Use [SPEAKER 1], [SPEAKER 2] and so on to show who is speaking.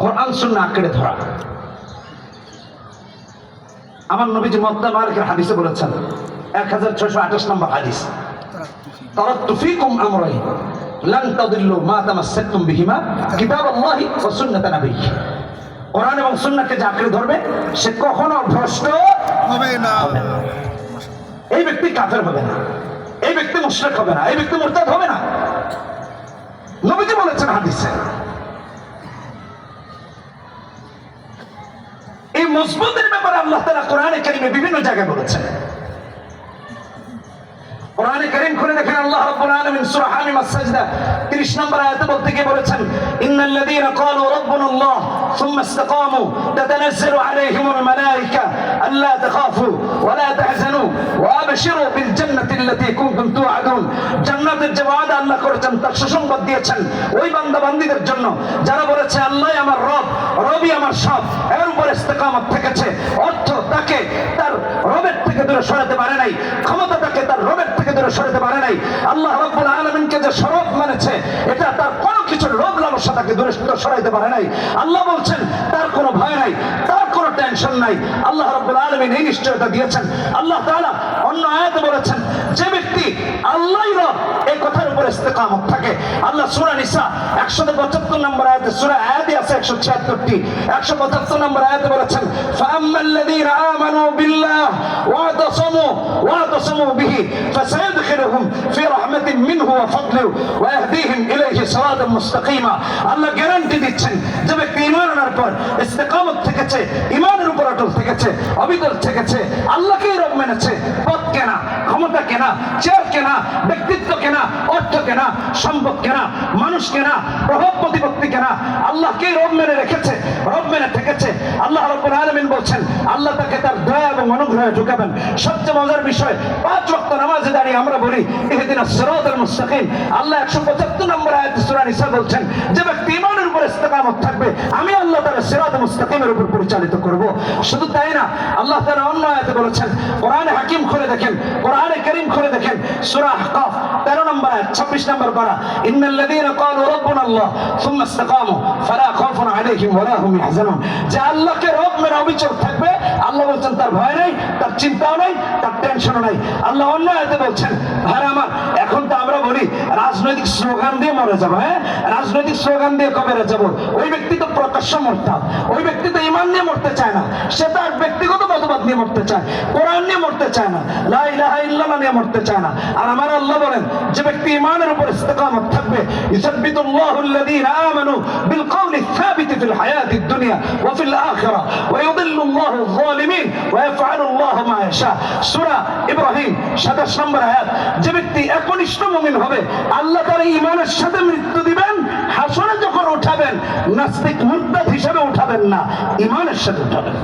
[SPEAKER 1] কোরআন সুন্নাহ আঁকড়ে ধরা। আমার নবীজি মদ্দা মালিকের হাদিসে বলেছেন এক হাজার ছয়শো আঠাশ নম্বর হাদিস তারাক্তু ফীকুম আমরাইন লান তাদিল্লু মা তামাসসাকতুম বিহিমা কিতাবাল্লাহি ওয়া সুন্নাত নাবিয়্যি কোরআন এবং সুন্নাহকে যে আঁকড়ে ধরবে সে কখনো ভ্রষ্ট
[SPEAKER 2] হবে না।
[SPEAKER 1] হবে না। এই ব্যক্তি কাফের হবে না। এই ব্যক্তি মুশরিক হবে না। এই ব্যক্তি মুরতাদ হবে না। নবীজি বলেছেন হাদিসে মজবুতের ব্যাপারে আল্লাহ তাআলা কোরআনে কারিমে বিভিন্ন জায়গায় বলেছেন। কোরআনে কারীম খুলে দেখেন আল্লাহ রাব্বুল আলামিন সূরা হামিম আস-সাজদা 30 নম্বর আয়াতে বলতে গিয়ে বলেছেন, ইন্নাল্লাযীনা ক্বালু রাব্বুনাল্লাহ সুম্মা ইসতাকামু তাতানাজ্জালু আলাইহিমুল মালায়েকা আল্লা তাখাফু ওয়া লা তাহজানু ওয়া আবশিরু বিল জান্নাতি আল্লাতী কুনতুম তুআদুন জান্নাতের যে ওয়াদা আল্লাহ করেছেন, তার সুসংবাদ দিয়েছেন ওই বান্দা বান্দীদের জন্য, যারা বলেছে, আল্লাহই আমার রব, রবই আমার সব। এর উপর ইস্তেকামত থেকেছে। অর্থ তাকে তার রবের থেকে দূরে সরাতে পারে নাই। ক্ষমতা তাকে তার রবের থেকে দূরে সরাতে পারে নাই। আল্লাহ রব্বুল আলামিনকে যে সরব মানেছে, এটা তার কোনো কিছু লোভ লালসা তাকে দূরে সরাইতে পারে নাই। আল্লাহ বলছেন, তার কোনো ভয় নাই। তার কোনো টেনশন নাই। আল্লাহ রাব্বুল আলামিন এই নিশ্চয়তা দিয়েছেন। আল্লাহ তাআলা অন্য আয়াতে বলেছেন, যে ব্যক্তি আল্লাহই রব, এই কথার উপর ইস্তেকামত থাকে। আল্লাহ সূরা নিসা 175 নম্বর আয়াতে, সূরা আয়াতে আছে 176টি 175 নম্বর আয়াতে বলেছেন, ফাআম্মাল্লাযীনা আমানু বিল্লাহ ওয়া তাসামু ওয়া তাসামু বিহি, ফাসায়দখিলুহুম ফি রাহমাতিন মিনহু ওয়া মুস্তাকিমা। আল্লাহ গ্যারান্টি দিচ্ছেন যে ব্যক্তি ঈমান আনার পর ইস্তেকামত থেকেছে, ঈমানের উপর অটল থেকেছে থেকেছে, আল্লাহকেই রব মেনেছে। পথ কেনা, ক্ষমতা কেনা, চেয়ার কেনা, ব্যক্তিত্ব কেনা, অর্থ কেনা, সম্পদ কেনা, মানুষ কেনা, প্রভাব প্রতিপত্তি কেনা, আল্লাহকেই রব মেনে রেখেছে, রব মেনে থেকেছে। আল্লাহ রব্বুল আলামিন বলছেন, আল্লাহ তাকে তার দয়া এবং অনুগ্রহে ঢুকাবেন। সবচেয়ে মজার বিষয়, পাঁচ ওয়াক্ত নামাজে দাঁড়িয়ে আমরা বলি ইহদিনা সিরাতাল মুস্তাকিম। আল্লাহ 175 নম্বর আয়াতে সূরা নিসা বলছেন, যে ব্যক্তি ঈমানের উপর ইস্তেকামত থাকবে, আমি আল্লাহ তাআলা সিরাতাল মুস্তাকিমের উপর পরিচালিত করব। শুধু তাই না, আল্লাহ তাআলা অন্য আয়াতে বলেছেন, কোরআনে হাকিম খুলে দেখেন, কোরআনে কারীম খুলে দেখেন, সূরা আহকাফ 13 নম্বর আয়াত 26 নম্বর পারা, ইন্নাল্লাযীনা ক্বালু রাব্বুনা আল্লাহ সুম্মা ইসতাকামু ফালা খাউফুন আলাইহিম ওয়া লা হুম ইয়াহজানুন। যে আল্লাহকে রব মেনে অবিচল থাকবে আল্লাহ বলছেন, তার ভয় নাই, তার চিন্তাও নাই, তার টেনশনও নাই। আল্লাহ অন্য আয়তে বলছেন ভাই আমার, এখন তো আমরা বলি, রাজনৈতিক স্লোগান দিয়ে মরে যাব হ্যাঁ? রাজনৈতিক স্লোগান দিয়ে কবে যাব? ওই ব্যক্তি তো প্রকাশ্য মরতাম ওই ব্যক্তি তো ইমান দিয়ে মরতে চায় না। সে তার ব্যক্তিগত মতবাদ নিয়ে মরতে চায় কোরআন নিয়ে মরতে চায় না লা ইলাহা ইল্লাল্লাহ নিয়ে মরতে চায় না আর আমার আল্লাহ বলেন যে ব্যক্তি ইমানের উপর ইস্তেকামত থাকবে ইসাব্বিতুল্লাহু আল্লাযীনা আমানু বিল কওলি الثابت في الحياة الدنيا وفي الآخرة ويضل الله الظالمين ويفعل الله ما يشاء সূরা ইব্রাহিম 27 নম্বর আয়াত যে ব্যক্তি একনিষ্ঠ মুমিন হবে আল্লাহ তার ইমানের সাথে মৃত্যু দিবেন হাসরে যখন উঠাবেন নাস্তিক মুরতাদ হিসেবে উঠাবেন না ইমানের সাথে উঠাবেন।